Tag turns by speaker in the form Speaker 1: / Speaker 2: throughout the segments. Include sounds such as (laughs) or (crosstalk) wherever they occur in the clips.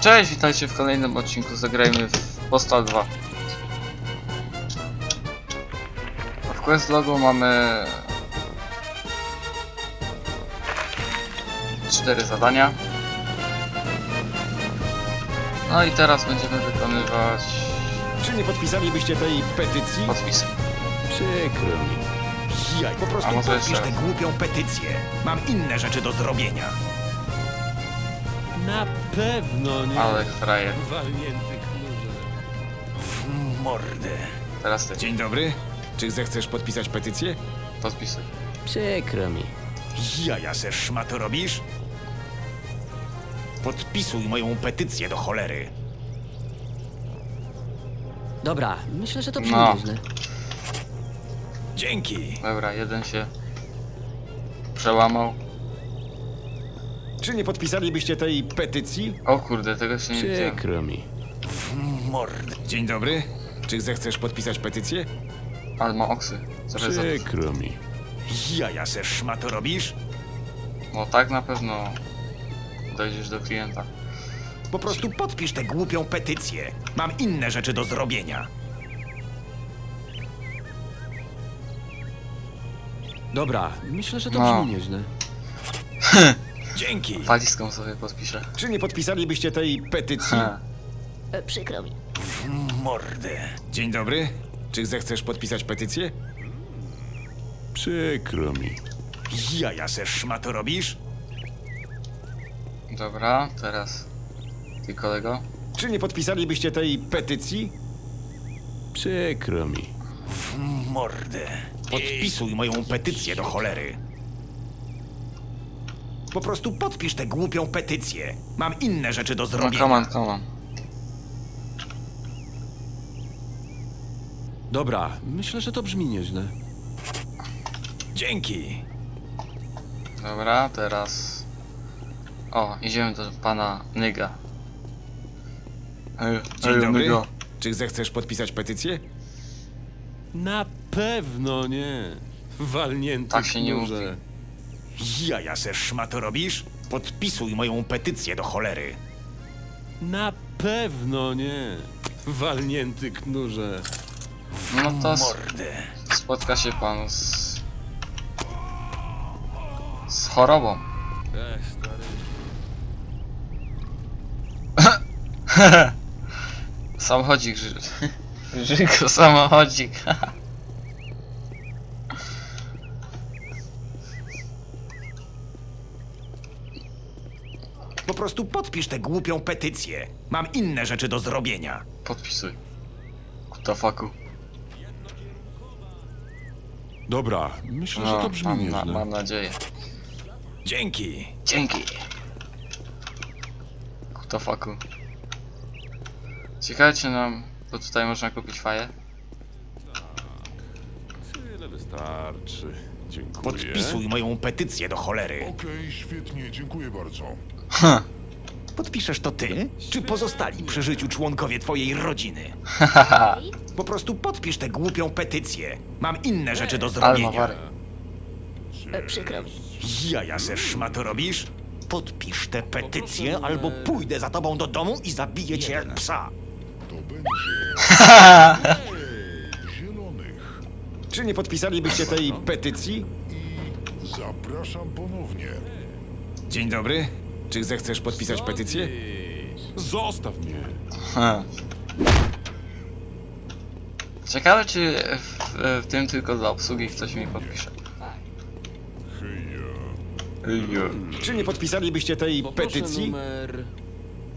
Speaker 1: Cześć, witajcie w kolejnym odcinku Zagrajmy w Postal 2 W quest logu mamy... cztery zadania No i teraz będziemy wykonywać
Speaker 2: Czy nie podpisalibyście tej petycji?
Speaker 1: podpisy
Speaker 3: Przykro mi.
Speaker 2: Jaj, po
Speaker 1: A
Speaker 2: prostu
Speaker 1: może
Speaker 2: podpisz
Speaker 1: jeszcze
Speaker 2: tę głupią petycję. Mam inne rzeczy do zrobienia.
Speaker 3: Na pewno nie.
Speaker 1: Ale frajer
Speaker 3: Walnięty knurze.
Speaker 2: W mordę.
Speaker 1: Teraz ty,
Speaker 2: Dzień dobry. Czy zechcesz podpisać petycję?
Speaker 1: podpisuj
Speaker 3: Przykro mi.
Speaker 2: Jaja se szmato robisz? Podpisuj moją petycję do cholery.
Speaker 4: Dobra, myślę, że to
Speaker 1: No.
Speaker 4: nieźle.
Speaker 2: Dzięki.
Speaker 1: Dobra, jeden się przełamał
Speaker 2: Czy nie podpisalibyście tej petycji?
Speaker 1: O kurde, tego się nie widziałem
Speaker 3: Przykro mi.
Speaker 2: W mordę. Dzień dobry. Czy zechcesz podpisać petycję?
Speaker 1: Ale ma oksy Trochę za...
Speaker 3: Przykro mi.
Speaker 2: Jaja se szmato robisz?
Speaker 1: No tak na pewno dojdziesz do klienta.
Speaker 2: Po prostu podpisz tę głupią petycję. Mam inne rzeczy do zrobienia.
Speaker 4: Dobra, myślę, że to
Speaker 1: No.
Speaker 4: brzmi nieźle. (laughs)
Speaker 2: Dzięki.
Speaker 1: Walizką sobie podpiszę.
Speaker 2: Czy nie podpisalibyście tej petycji?
Speaker 1: Ha.
Speaker 4: E, przykro mi.
Speaker 2: W mordę. Dzień dobry. Czy zechcesz podpisać petycję?
Speaker 3: Przykro mi.
Speaker 2: Jaja se szmato robisz?
Speaker 1: Dobra, teraz ty kolego.
Speaker 2: Czy nie podpisalibyście tej petycji?
Speaker 3: Przykro mi.
Speaker 2: W mordę. Podpisuj moją petycję do cholery. Po prostu podpisz tę głupią petycję. Mam inne rzeczy do
Speaker 1: No
Speaker 2: zrobienia.
Speaker 1: come on, come on.
Speaker 4: Dobra, myślę, że to brzmi nieźle.
Speaker 2: Dzięki.
Speaker 1: Dobra, teraz... O, idziemy do pana Nyga. Ej,
Speaker 2: Dzień
Speaker 1: ej,
Speaker 2: dobry.
Speaker 1: Nyga.
Speaker 2: Czy zechcesz podpisać petycję?
Speaker 3: Na pewno nie. Walnięty
Speaker 1: Tak się nie
Speaker 3: knurze.
Speaker 2: Jaja se szmato robisz? Podpisuj moją petycję do cholery.
Speaker 3: Na pewno nie. Walnięty knurze.
Speaker 1: No to s-
Speaker 2: Mordę.
Speaker 1: spotka się pan z... z chorobą.
Speaker 3: Ech, stary. (laughs)
Speaker 1: Samochodzik, Ży... (laughs) Żyko, samochodzik. (laughs)
Speaker 2: prostu podpisz tę głupią petycję. Mam inne rzeczy do zrobienia.
Speaker 1: Podpisuj. Kutafaku.
Speaker 3: Dobra, myślę, że
Speaker 1: No,
Speaker 3: to brzmi
Speaker 1: mam, na,
Speaker 3: nieźle.
Speaker 1: mam nadzieję.
Speaker 2: Dzięki.
Speaker 1: Dzięki. Kutafaku. Ciekawe czy nam... Bo tutaj można kupić faję.
Speaker 3: Tyle wystarczy. Dziękuję.
Speaker 2: Podpisuj moją petycję do cholery.
Speaker 5: Okej, świetnie, dziękuję bardzo.
Speaker 2: Podpiszesz to ty, czy pozostali przy życiu członkowie twojej rodziny? (laughs) Po prostu podpisz tę głupią petycję. Mam inne rzeczy do zrobienia.
Speaker 1: wary.
Speaker 4: przykro mi.
Speaker 2: Jaja se szmato robisz? Podpisz tę petycję, albo pójdę za tobą do domu i zabiję cię jak psa.
Speaker 5: To będzie... (laughs) Ej, zielonych.
Speaker 2: Czy nie podpisalibyście tej petycji?
Speaker 5: I zapraszam ponownie.
Speaker 2: Dzień dobry. Czy zechcesz podpisać petycję?
Speaker 3: Zostaw mnie.
Speaker 1: Ha. Ciekawe czy w, w tym tylko dla obsługi ktoś mi podpisze. Heja.
Speaker 2: Czy nie podpisalibyście tej
Speaker 3: Poproszę
Speaker 2: petycji?
Speaker 3: numer...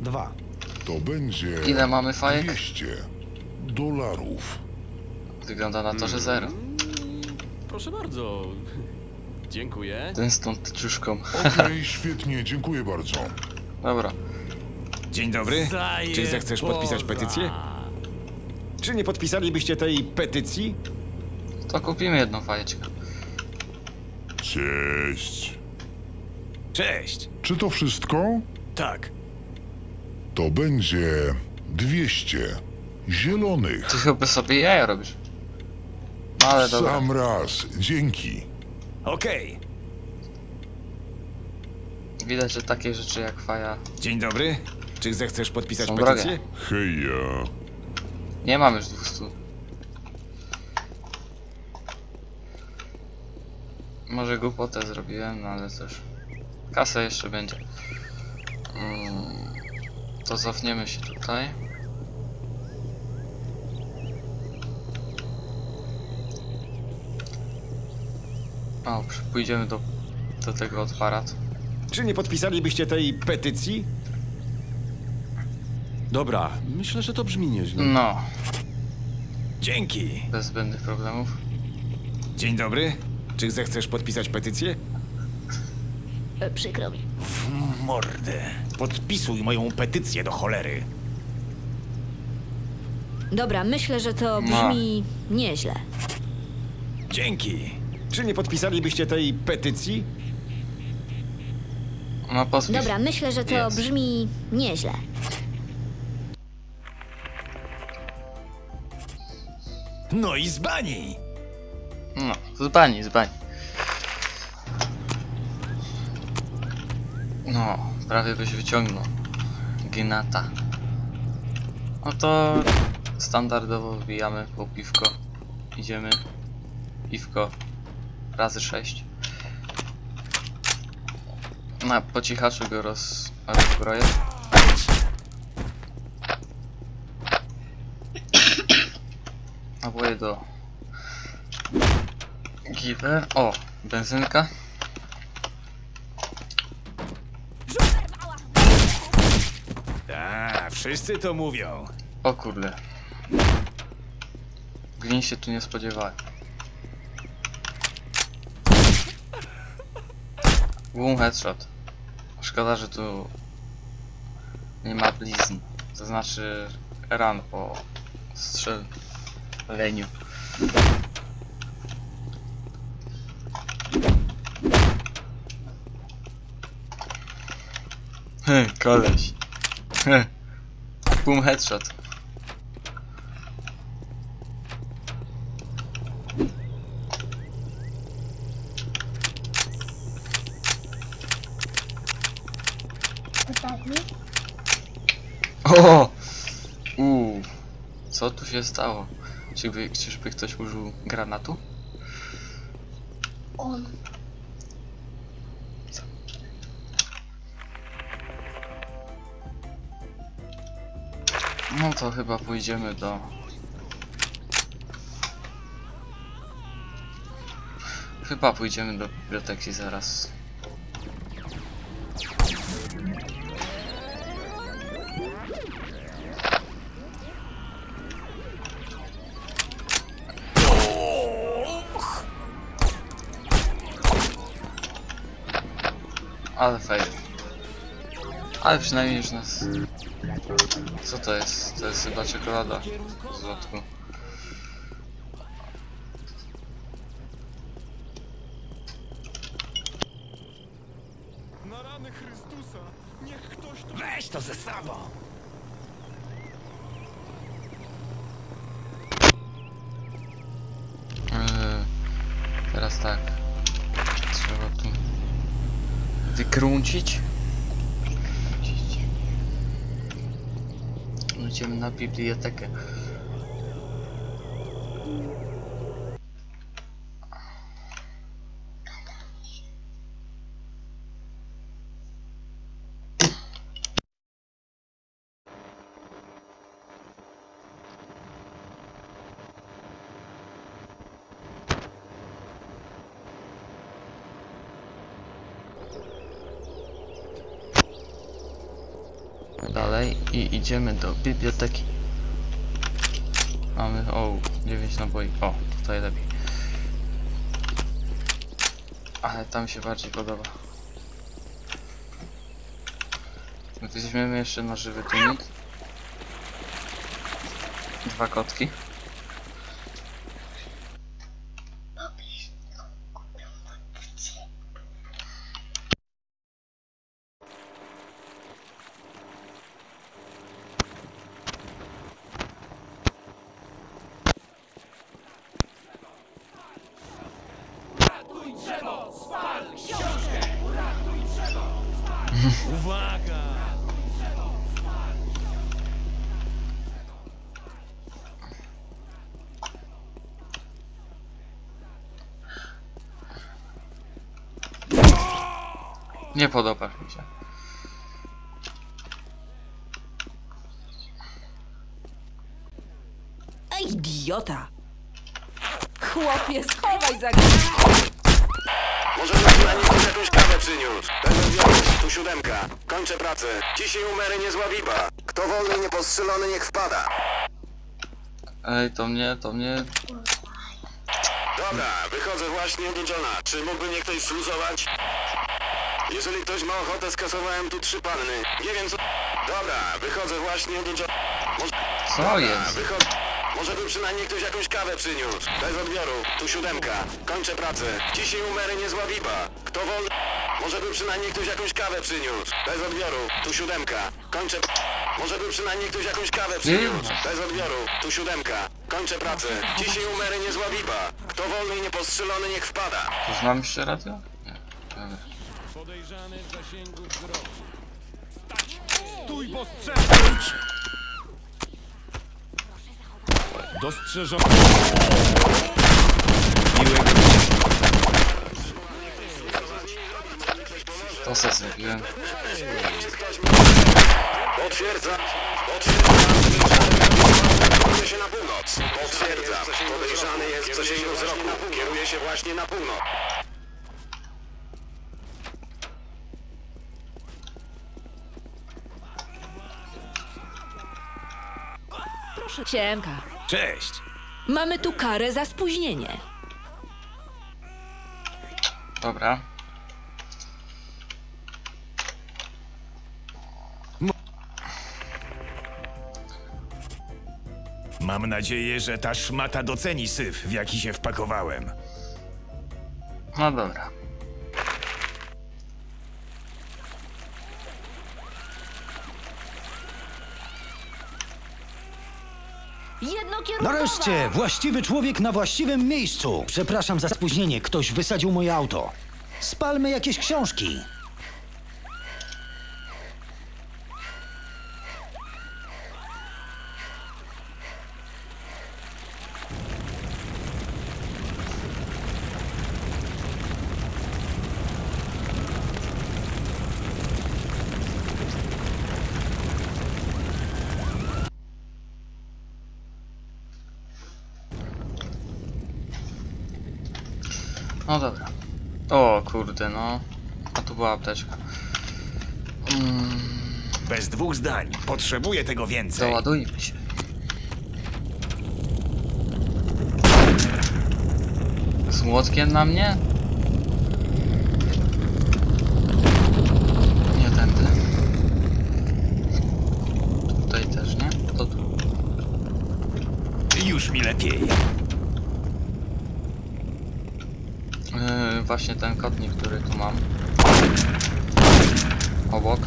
Speaker 2: Dwa.
Speaker 5: To będzie...
Speaker 1: Ile mamy fajek?
Speaker 5: 200 dolarów.
Speaker 1: Wygląda na to, że zero.
Speaker 3: Proszę bardzo. Dziękuję.
Speaker 1: Ten stąd czuszką.
Speaker 5: Okej, (laughs) świetnie, dziękuję bardzo.
Speaker 1: Dobra.
Speaker 2: Dzień dobry. Czy zechcesz podpisać petycję? Czy nie podpisalibyście tej petycji?
Speaker 1: To kupimy jedną fajeczkę.
Speaker 5: Cześć.
Speaker 2: Cześć.
Speaker 5: Czy to wszystko?
Speaker 2: Tak.
Speaker 5: To będzie 200 zielonych.
Speaker 1: Ty chyba sobie jaja robisz. No ale dobra.
Speaker 5: Sam raz, dzięki.
Speaker 2: Okej.
Speaker 1: Widać, że takie rzeczy jak faja
Speaker 2: Dzień dobry. Czy zechcesz podpisać
Speaker 1: Są
Speaker 2: petycję?
Speaker 1: drogie.
Speaker 5: Hej, ja.
Speaker 1: Nie mam już 200. Może głupotę zrobiłem, no ale cóż. Kasa jeszcze będzie. Mm, to cofniemy się tutaj. O, przy- pójdziemy do, do tego od parad.
Speaker 2: Czy nie podpisalibyście tej petycji?
Speaker 3: Dobra, myślę, że to brzmi nieźle.
Speaker 1: No,
Speaker 2: Dzięki.
Speaker 1: bez zbędnych problemów.
Speaker 2: Dzień dobry. Czy zechcesz podpisać petycję?
Speaker 4: E, Przykro mi.
Speaker 2: Mordę. Podpisuj moją petycję do cholery.
Speaker 4: Dobra, myślę, że to
Speaker 1: No.
Speaker 4: brzmi nieźle.
Speaker 2: Dzięki. Czy nie podpisalibyście tej petycji?
Speaker 1: No.
Speaker 4: Dobra, myślę, że to
Speaker 1: Jest.
Speaker 4: brzmi nieźle.
Speaker 2: No i z bani.
Speaker 1: No, z bani, z bani. No, prawie byś wyciągnął. Ginata. No to standardowo wbijamy po piwko. Idziemy. Piwko. Razy 6. Na po cichaczu go roz, rozbroję. (clears throat) Naboje do Giver. O, benzynka.
Speaker 2: A, wszyscy to mówią.
Speaker 1: O kurde. Glin się tu nie spodziewałem. Boom headshot. Szkoda, że tu nie ma blizn. To znaczy ran po strzeleniu. He, koleś. He. Boom headshot. O! Uuu. Co tu się stało? Czyby, czyżby ktoś użył granatu?
Speaker 6: On.
Speaker 1: No to chyba pójdziemy do... Chyba pójdziemy do biblioteki zaraz. Ale fail. Ale przynajmniej już nas... Co to jest? To jest chyba czekolada w złotku.
Speaker 3: Na rany Chrystusa, niech ktoś to...
Speaker 2: Weź to ze sobą.
Speaker 1: Eee, teraz tak. Trzeba tu wykręcić. Idziemy na bibliotekę. Dalej i idziemy do biblioteki. Mamy, o, 9 naboi. O, tutaj lepiej. Ale tam się bardziej podoba. Weźmiemy jeszcze na żywy tunik. Dwa kotki. Nie podoba mi się.
Speaker 6: Idiota! Chłopie, schowaj za
Speaker 7: Może bym na nich jakąś kawę przyniósł. Będę odbiorę, tu siódemka. Kończę pracę. Dzisiaj umery niezła biba. Kto wolny i niepostrzelony niech wpada.
Speaker 1: Ej, to mnie, to mnie...
Speaker 7: Dobra, wychodzę właśnie do Johna. Czy mógłby mnie ktoś sluzować? Jeżeli ktoś ma ochotę, skasowałem tu trzy panny. Nie wiem co... Dobra, wychodzę właśnie do. Może...
Speaker 1: Co
Speaker 7: Dobra,
Speaker 1: jest?
Speaker 7: wychodzę. Może by przynajmniej ktoś jakąś kawę przyniósł. Bez odbioru. Tu siódemka. Kończę pracę. Dzisiaj umery niezła biba. Kto wolny... Może by przynajmniej ktoś jakąś kawę przyniósł. Bez odbioru. Tu siódemka. Kończę... Może by przynajmniej ktoś jakąś kawę przyniósł. Bez odbioru. Tu siódemka. Kończę pracę. Dzisiaj umery niezła biba. Kto wolny i niepostrzelony niech wpada.
Speaker 1: Znam jeszcze radio? Nie.
Speaker 3: Podejrzany w zasięgu wzroku. Stój, bo strzelam! Dostrzeżony.
Speaker 1: To se zrobiłem.
Speaker 7: Potwierdzam. Potwierdzam. Kieruje się na północ. Potwierdzam. Podejrzany jest w zasięgu wzroku. Kieruje się właśnie na północ.
Speaker 6: Proszę. Siemka.
Speaker 2: Cześć.
Speaker 6: Mamy tu karę za spóźnienie.
Speaker 1: Dobra.
Speaker 2: Mam nadzieję, że ta szmata doceni syf, w jaki się wpakowałem.
Speaker 1: No dobra.
Speaker 8: Nareszcie, właściwy człowiek na właściwym miejscu. Przepraszam za spóźnienie, ktoś wysadził moje auto. Spalmy jakieś książki.
Speaker 1: No dobra. O kurde, no. A tu była apteczka. Mm,
Speaker 2: Bez dwóch zdań. Potrzebuję tego więcej.
Speaker 1: załadujmy się. Z młotkiem na mnie? Nie tędy. Tutaj też, nie? To tu.
Speaker 2: Już mi lepiej.
Speaker 1: Yy, właśnie ten kotnik, który tu mam. Obok.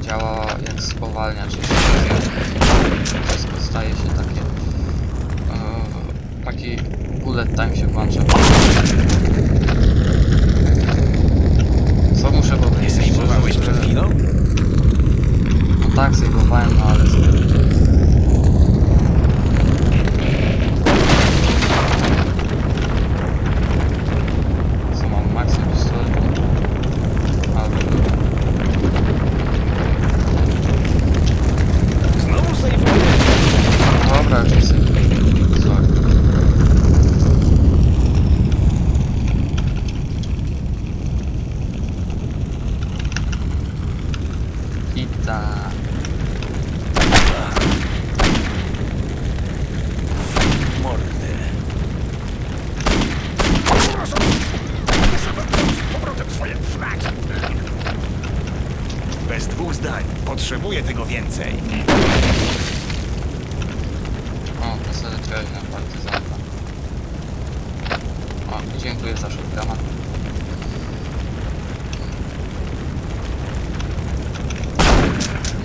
Speaker 1: Działa jak spowalniacz jeśli wszystko. Staje się takie yy, taki bullet time się włącza. Co muszę
Speaker 2: Nie
Speaker 1: powiedzieć?
Speaker 2: Sejmowałeś
Speaker 1: szczerze,
Speaker 2: przed chwilą?
Speaker 1: no tak sejmowałem no ale mam max pistolet albo
Speaker 2: Znowu sejmuję.
Speaker 1: Dobra, już nie chcę. Sorry. I tak.
Speaker 2: Mordy. Z powrotem swoje flaki. Dwóch zdań. Potrzebuję tego więcej.
Speaker 1: O, poserytować na partyzanta. O, dziękuję za shotguna.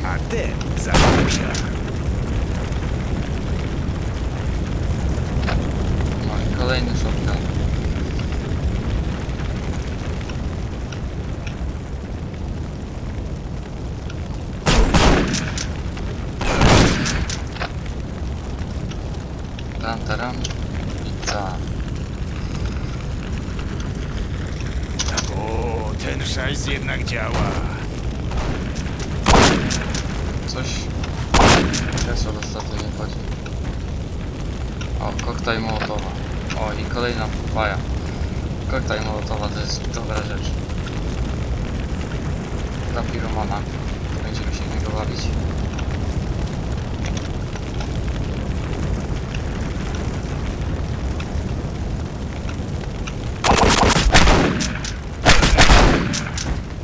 Speaker 2: A ten zabił się.
Speaker 1: No i kolejny shotgun. Ran, taran.
Speaker 2: O, ten szary hajs jednak działa.
Speaker 1: Coś... Kresol ostatnio nie chodzi. O, koktajl mołotowa. O, i kolejna faja. Koktajl mołotowa to jest dobra rzecz. Dla piromana. Będziemy się niego bawić.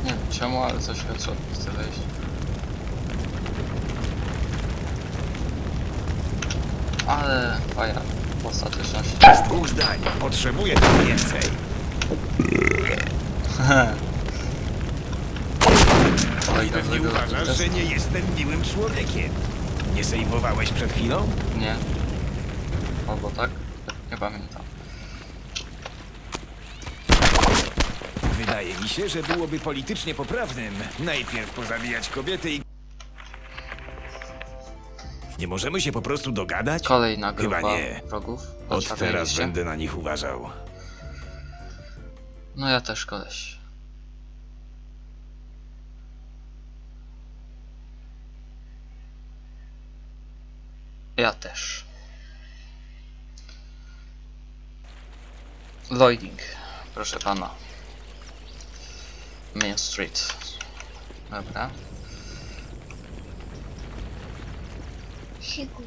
Speaker 1: Nie wiem coś headshot chce. Ale faja w ostateczności.
Speaker 2: Bez dwóch zdań. Potrzebuję tego więcej. (laughs)
Speaker 1: Oj,
Speaker 2: Pewnie
Speaker 1: dobrego
Speaker 2: uważasz, że nie jestem miłym człowiekiem. Nie sejmowałeś przed chwilą?
Speaker 1: Nie. Albo tak? Nie pamiętam.
Speaker 2: Wydaje mi się, że byłoby politycznie poprawnym najpierw pozabijać kobiety i... Nie możemy się po prostu dogadać?
Speaker 1: Kolejna grupa
Speaker 2: Chyba nie.
Speaker 1: wrogów.
Speaker 2: Od teraz
Speaker 1: widzicie?
Speaker 2: będę na nich uważał.
Speaker 1: No ja też koleś. Ja też. Lloyding, proszę pana. Main Street. Dobra.
Speaker 9: Siku.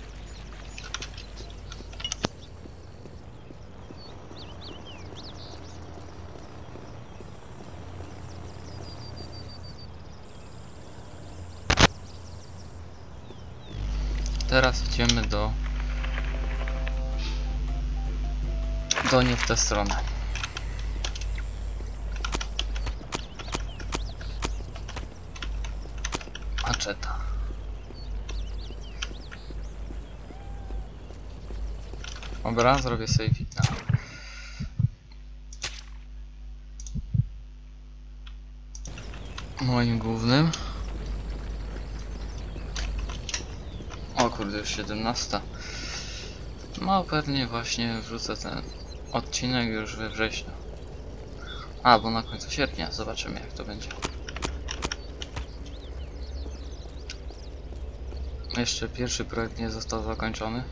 Speaker 1: Teraz idziemy do... Do nie w tę stronę. Maczeta. Dobra, zrobię sobie na moim głównym. O kurde, już 17. No pewnie właśnie wrzucę ten odcinek już we wrześniu. A, bo na końcu sierpnia. Zobaczymy jak to będzie. Jeszcze pierwszy projekt nie został zakończony.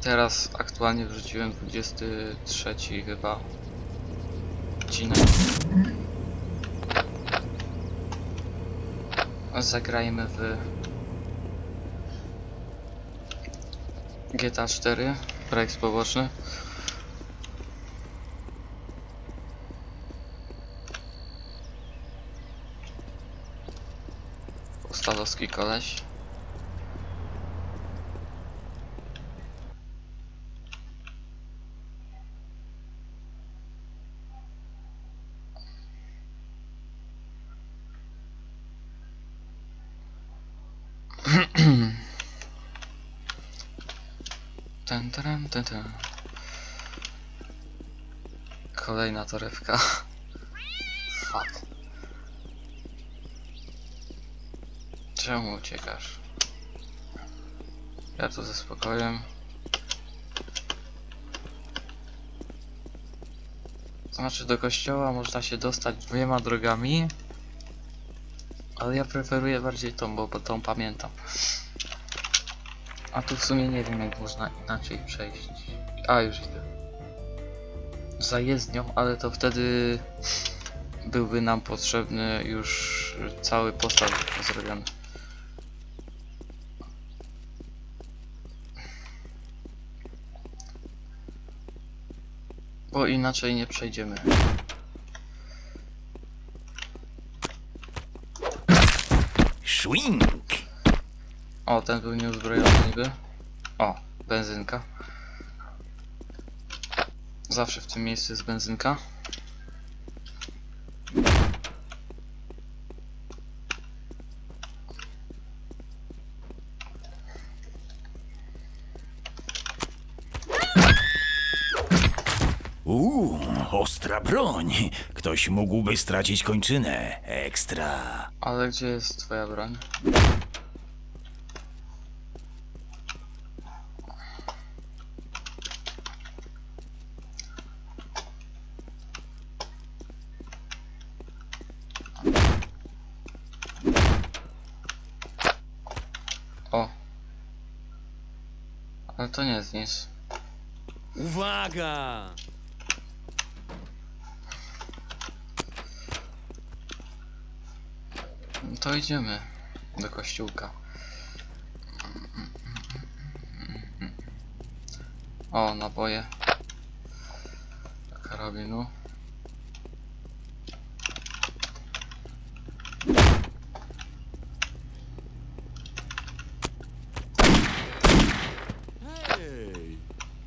Speaker 1: Teraz aktualnie wrzuciłem 23 chyba odcinek. Zagrajmy w GTA 4, projekt poboczny. Stadowski koleś. (clears throat) Ten, ten, ten, ten. Kolejna torewka. Fuck. Czemu uciekasz? Ja tu ze spokojem. Znaczy do kościoła można się dostać dwiema drogami. Ale ja preferuję bardziej tą, bo, bo tą pamiętam. A tu w sumie nie wiem jak można inaczej przejść. A już idę. Za jezdnią, ale to wtedy byłby nam potrzebny już cały postaw zrobiony. Bo inaczej nie przejdziemy. O, ten był nieuzbrojony niby. O, benzynka. Zawsze w tym miejscu jest benzynka.
Speaker 2: Ostra broń. Ktoś mógłby stracić kończynę. Ekstra.
Speaker 1: Ale gdzie jest twoja broń? O. Ale to nie jest nic.
Speaker 3: Uwaga!
Speaker 1: To idziemy do kościółka. O, naboje. Karabinu.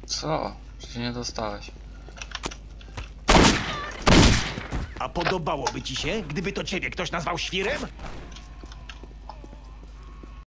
Speaker 1: Co? Nie dostałeś?
Speaker 2: A podobałoby ci się, gdyby to ciebie ktoś nazwał świrem?